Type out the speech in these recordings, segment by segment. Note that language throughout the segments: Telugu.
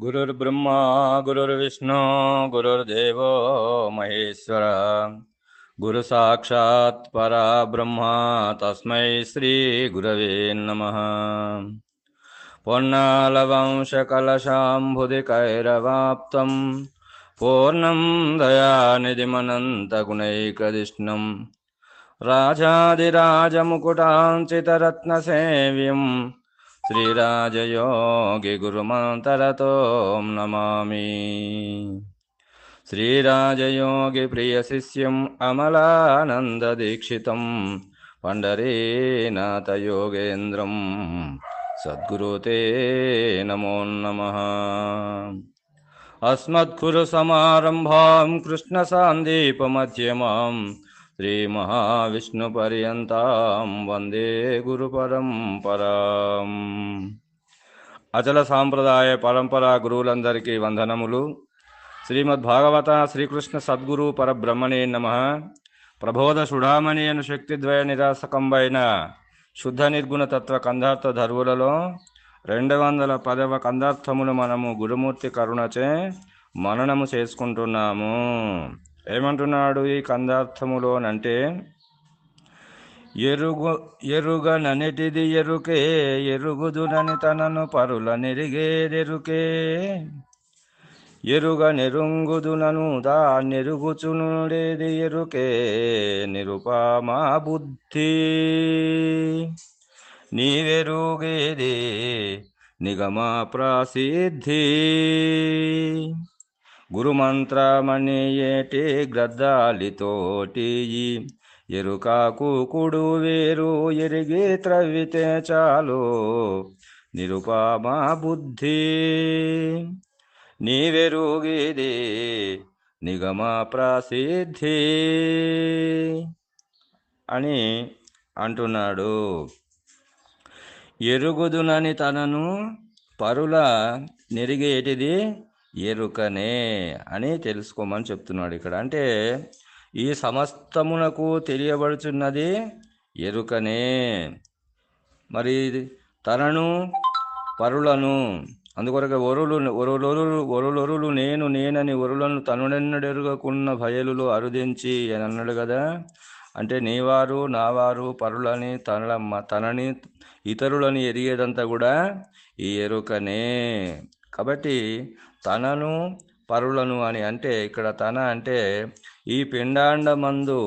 गुरुर्ब्रह्मा गुरुर्विष्णु गुरुर्देवो महेश्वर। गुरुसाक्षात् परा ब्रह्मा तस्मै श्रीगुरवे नमः। पोन्नालवंशकलशाम्भुधिकैरवाप्तं पूर्णं दयानिधिमनन्तगुणैकदिष्णं राजाधिराजमुकुटाञ्चितरत्नसेव्यम् శ్రీరాజయోగిగురుమంతరతో నమామి. శ్రీరాజయోగిప్రియశిష్యం అమలానందదీక్షితం పండరీనాథయోగేంద్రం సద్గురుతే నమో నమ. అస్మద్గురుసమారంభాం కృష్ణసాందీపమధ్యమాం శ్రీమహావిష్ణుపర్యంతాం వందే గురుపరంపరాం. అచల సాంప్రదాయ పరంపరా గురువులందరికీ వందనములు. శ్రీమద్భాగవత శ్రీకృష్ణ సద్గురు పరబ్రహ్మణే నమ. ప్రబోధ సుడామణి అను శక్తిద్వయ నిరాసకంబైన శుద్ధ నిర్గుణ తత్వ కందార్థ ధర్వులలో రెండు వందల పదవ కందార్థములు మనము గురుమూర్తి కరుణచే మననము చేసుకుంటున్నాము. ఏమంటున్నాడు ఈ కందార్థములోనంటే? ఎరుగు ఎరుగననిటిది ఎరుకే ఎరుగుదునని తనను పరుల నెరిగేదెరుకే ఎరుగ నెరుంగుదునను దా నెరుగుచునుడేది ఎరుకే నిరుపమా బుద్ధి. నీవెరుగేది నిగమా ప్రసిద్ధి. గురుమంత్రమణియేటి గ్రద్దాలితోటి ఎరుకాకు కుడు వేరు ఎరిగి త్రవ్వితే చాలు. నిరుపామా బుద్ధి. నీవెరుగిది నిగమ ప్రసిద్ధి. అని అంటున్నాడు. ఎరుగుదునని తనను పరుల నెరిగేటిది ఎరుకనే అని తెలుసుకోమని చెప్తున్నాడు ఇక్కడ. అంటే ఈ సమస్తమునకు తెలియబడుచున్నది ఎరుకనే. మరి తనను పరులను అందుకొరకు ఒరులు ఒరులొరులు ఒరులొరులు నేను నేనని ఒరులను తనుడెన్నడెరుగకున్న భయలులు అరుదించి అని అన్నాడు కదా. అంటే నీవారు నావారు పరులని తన తనని ఇతరులని ఎరిగేదంతా కూడా ఈ ఎరుకనే. కాబట్టి తనను పరులను అని అంటే ఇక్కడ తన అంటే ఈ పిండాండమందు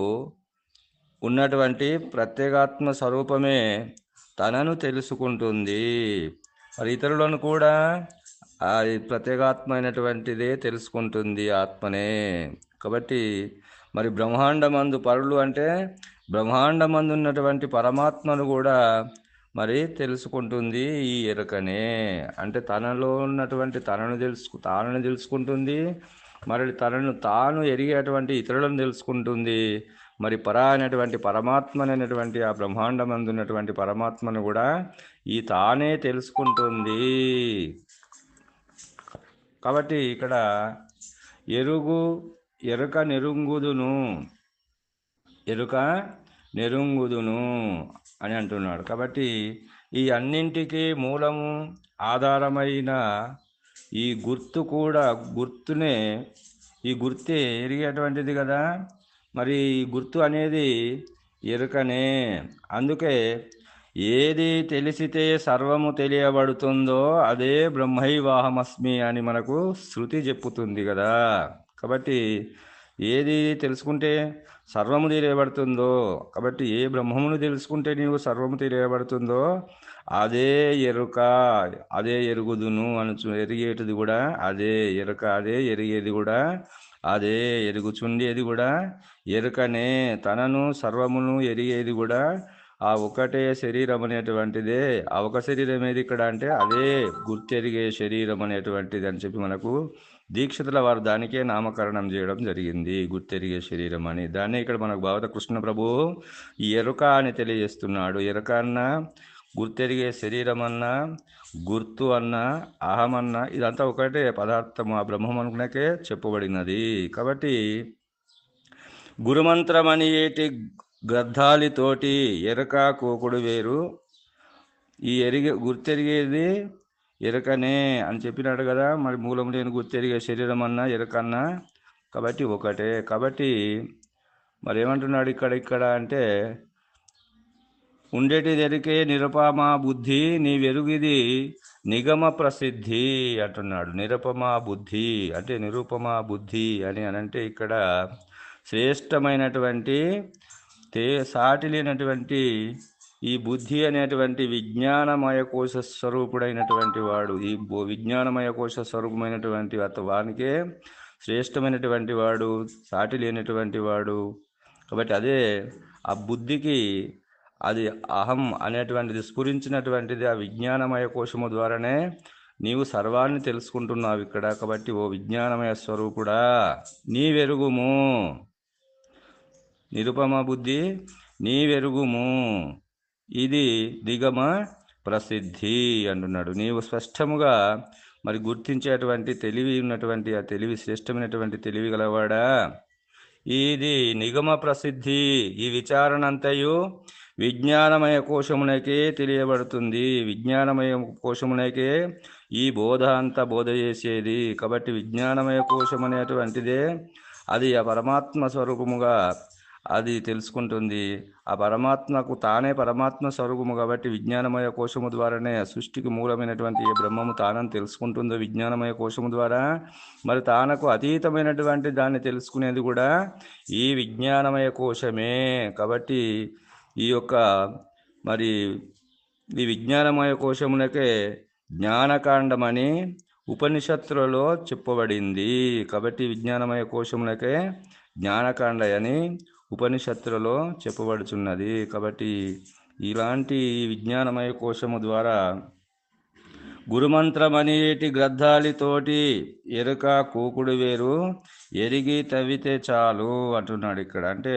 ఉన్నటువంటి ప్రత్యేగాత్మ స్వరూపమే తనను తెలుసుకుంటుంది. మరి ఇతరులను కూడా ఆ ప్రత్యేగాత్మైనటువంటిదే తెలుసుకుంటుంది ఆత్మనే. కాబట్టి మరి బ్రహ్మాండమందు పరులు అంటే బ్రహ్మాండమందు ఉన్నటువంటి పరమాత్మను కూడా మరి తెలుసుకుంటుంది ఈ ఎరుకనే. అంటే తనలో ఉన్నటువంటి తనను తెలుసుకు తానని తెలుసుకుంటుంది. మరి తనను తాను ఎరిగేటువంటి ఇతరులను తెలుసుకుంటుంది. మరి పరా అనేటువంటి పరమాత్మ అనేటువంటి ఆ బ్రహ్మాండమందు ఉన్నటువంటి పరమాత్మను కూడా ఈ తానే తెలుసుకుంటుంది. కాబట్టి ఇక్కడ ఎరుగు ఎరుక నెరుంగుదును. ఎరుక నెరుంగుదును. అని అంటున్నాడు. కాబట్టి ఈ అన్నింటికి మూలము ఆధారమైన ఈ గుర్తు కూడా గుర్తునే ఈ గుర్తే ఎరిగేటువంటిది కదా. మరి ఈ గుర్తు అనేది ఎరుకనే. అందుకే ఏది తెలిసితే సర్వము తెలియబడుతుందో అదే బ్రహ్మైవాహమస్మి అని మనకు శృతి చెప్పుతుంది కదా. కాబట్టి ఏది తెలుసుకుంటే సర్వము తెలియబడుతుందో కాబట్టి ఏ బ్రహ్మమును తెలుసుకుంటే నీవు సర్వము తెలియబడుతుందో అదే ఎరుక అదే ఎరుగుదును అను ఎరిగేటిది కూడా అదే ఎరుక అదే ఎరిగేది కూడా అదే ఎరుగుచుండేది కూడా ఎరుకనే. తనను సర్వమును ఎరిగేది కూడా ఆ ఒకటే శరీరం అనేటువంటిదే. ఆ ఒక శరీరం ఏది ఇక్కడ అంటే అదే గుర్తెరిగే శరీరం అనేటువంటిది అని చెప్పి మనకు దీక్షితుల వారు దానికే నామకరణం చేయడం జరిగింది. గుర్తెరిగే శరీరం అని. దాన్ని ఇక్కడ మనకు భావత కృష్ణ ప్రభు ఈ ఎరుక అని తెలియజేస్తున్నాడు. ఎరుక అన్న గుర్తెరిగే శరీరం అన్న గుర్తు అన్న అహమన్నా ఇదంతా ఒకటే పదార్థము. ఆ బ్రహ్మం అనుకున్నకే చెప్పబడినది. కాబట్టి గురుమంత్రం అని ఏటి గ్రద్ధాలితోటి ఎరక కోకుడు వేరు. ఈ ఎరిగే గుర్తెరిగేది ఎరకనే అని చెప్పినాడు కదా మరి మూలం లేని గుర్తెరిగే శరీరం అన్నా ఎరకన్నా కాబట్టి ఒకటే. కాబట్టి మరి ఏమంటున్నాడు ఇక్కడ ఇక్కడ అంటే ఉండేటి ఎరికే నిరపమా బుద్ధి నీ వెరుగిది నిగమ ప్రసిద్ధి అంటున్నాడు. నిరపమా బుద్ధి అంటే నిరూపమా బుద్ధి అని అనంటే ఇక్కడ శ్రేష్టమైనటువంటి తే సాటి లేనటువంటి ఈ బుద్ధి అనేటువంటి విజ్ఞానమయ కోశ స్వరూపుడైనటువంటి వాడు ఈ బో- విజ్ఞానమయ కోశ స్వరూపమైనటువంటి అత వానికే శ్రేష్టమైనటువంటి వాడు సాటి లేనటువంటి వాడు. కాబట్టి అదే ఆ బుద్ధికి అది అహం అనేటువంటిది స్ఫురించినటువంటిది ఆ విజ్ఞానమయ కోశము ద్వారానే నీవు సర్వాన్ని తెలుసుకుంటున్నావు ఇక్కడ. కాబట్టి ఓ విజ్ఞానమయ స్వరూపుడా నీ వెరుగుము నిరుపమ బుద్ధి నీ వెరుగుము ఇది దిగమ ప్రసిద్ధి అంటున్నాడు. నీవు స్పష్టముగా మరి గుర్తించేటువంటి తెలివి ఉన్నటువంటి ఆ తెలివి శ్రేష్టమైనటువంటి తెలివి గలవాడా? ఇది నిగమ ప్రసిద్ధి. ఈ విచారణ అంతయు విజ్ఞానమయ కోశమునకే తెలియబడుతుంది. విజ్ఞానమయ కోశమునకే ఈ బోధ అంతా బోధ చేసేది. కాబట్టి విజ్ఞానమయ కోశం అనేటువంటిదే అది ఆ పరమాత్మ స్వరూపముగా అది తెలుసుకుంటుంది. ఆ పరమాత్మకు తానే పరమాత్మ స్వరూపము కాబట్టి విజ్ఞానమయ కోశము ద్వారానే సృష్టికి మూలమైనటువంటి ఏ బ్రహ్మము తానని తెలుసుకుంటుందో విజ్ఞానమయ కోశము ద్వారా. మరి తానకు అతీతమైనటువంటి దాన్ని తెలుసుకునేది కూడా ఈ విజ్ఞానమయ కోశమే. కాబట్టి ఈ యొక్క మరి ఈ విజ్ఞానమయ కోశమునకే జ్ఞానకాండమని ఉపనిషత్తులలో చెప్పబడింది. కాబట్టి విజ్ఞానమయ కోశమునకే జ్ఞానకాండ అని ఉపనిషత్తులలో చెప్పబడుచున్నది. కాబట్టి ఇలాంటి విజ్ఞానమయ కోశము ద్వారా గురుమంత్రమనేటి గ్రద్ధాలితోటి ఎరుక కూకుడు వేరు ఎరిగి తవ్వితే చాలు అంటున్నాడు ఇక్కడ. అంటే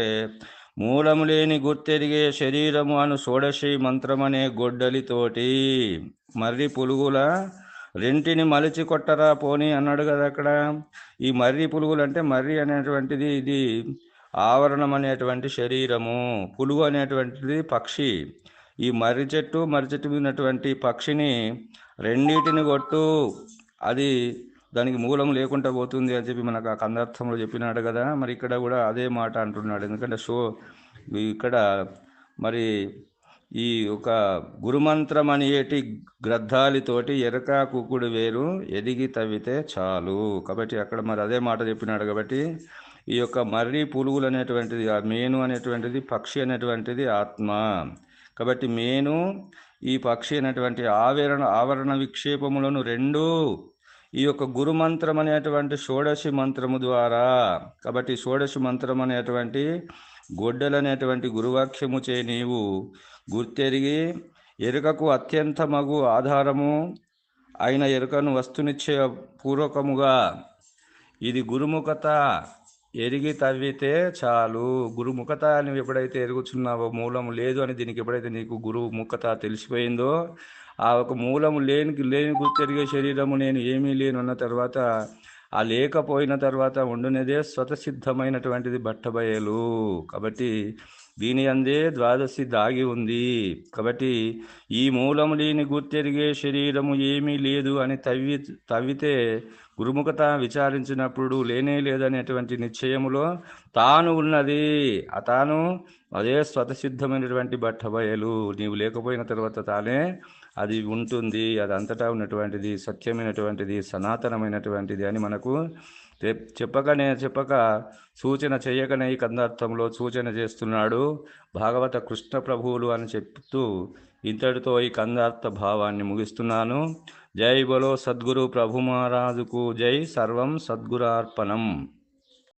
మూలము లేని గుర్తెరిగే శరీరము అను షోడశి మంత్రమనే గొడ్డలితోటి మర్రి పులుగుల రెంటిని మలిచి కొట్టరా పోని అన్నాడు కదా అక్కడ. ఈ మర్రి పులుగులు అంటే మర్రి అనేటువంటిది ఇది ఆవరణం అనేటువంటి శరీరము పులుగు అనేటువంటిది పక్షి. ఈ మర్రి చెట్టు మర్రి చెట్టు మీద ఉన్నటువంటి పక్షిని రెండింటిని కొట్టు. అది దానికి మూలం లేకుండా పోతుంది అని చెప్పి మనకు ఆ కందార్థంలో చెప్పినాడు కదా. మరి ఇక్కడ కూడా అదే మాట అంటున్నాడు. ఎందుకంటే షో ఇక్కడ మరి ఈ ఒక గురుమంత్రం అనేటి గ్రద్ధాలితోటి ఎరక కుకుడు వేరు ఎదిగి తవ్వితే చాలు. కాబట్టి అక్కడ మరి అదే మాట చెప్పినాడు కాబట్టి ఈ యొక్క మర్రి పులుగులు అనేటువంటిది ఆ మేను అనేటువంటిది పక్షి అనేటువంటిది ఆత్మ. కాబట్టి మేను ఈ పక్షి అనేటువంటి ఆవరణ ఆవరణ విక్షేపములను రెండు ఈ యొక్క గురు మంత్రం అనేటువంటి షోడశి మంత్రము ద్వారా కాబట్టి షోడశి మంత్రం అనేటువంటి గొడ్డలు అనేటువంటి గురువాక్యము చే నీవు గుర్తెరిగి ఎరుకకు అత్యంత మగు ఆధారము అయిన ఎరుకను వస్తునిచ్చే పూర్వకముగా ఇది గురుముఖత. ఎరిగి తవ్వితే చాలు. గురుముఖత నువ్వు ఎప్పుడైతే ఎరుగుచున్నావో మూలం లేదు అని దీనికి ఎప్పుడైతే నీకు గురువు ముఖత తెలిసిపోయిందో ఆ ఒక మూలము లేని లేని గుర్తెరిగే శరీరము నేను ఏమీ లేను అన్న తర్వాత ఆ లేకపోయిన తర్వాత ఉండునేదే స్వతసిద్ధమైనటువంటిది బట్టబయలు. కాబట్టి దీని అందే ద్వాదశి దాగి ఉంది. కాబట్టి ఈ మూలము లేని గుర్తెరిగే శరీరము ఏమీ లేదు అని తవ్వి తవ్వితే గురుముఖత విచారించినప్పుడు లేనే లేదనేటువంటి నిశ్చయములో తాను ఉన్నది. ఆ తాను అదే స్వతసిద్ధమైనటువంటి బట్టబయలు. నీవు లేకపోయిన తర్వాత తానే అది ఉంటుంది అది అంతటా ఉన్నటువంటిది సత్యమైనటువంటిది సనాతనమైనటువంటిది అని మనకు చెప్- చెప్పకనే చెప్పక సూచన చేయకనే ఈ కందార్థంలో సూచన చేస్తున్నాడు భాగవత కృష్ణ ప్రభువులు అని చెప్తూ ఇంతటితో ఈ కందార్థ భావాన్ని ముగిస్తున్నాను. జై బలో సద్గురు ప్రభు మహారాజుకు జై సర్వం సద్గురార్పణం.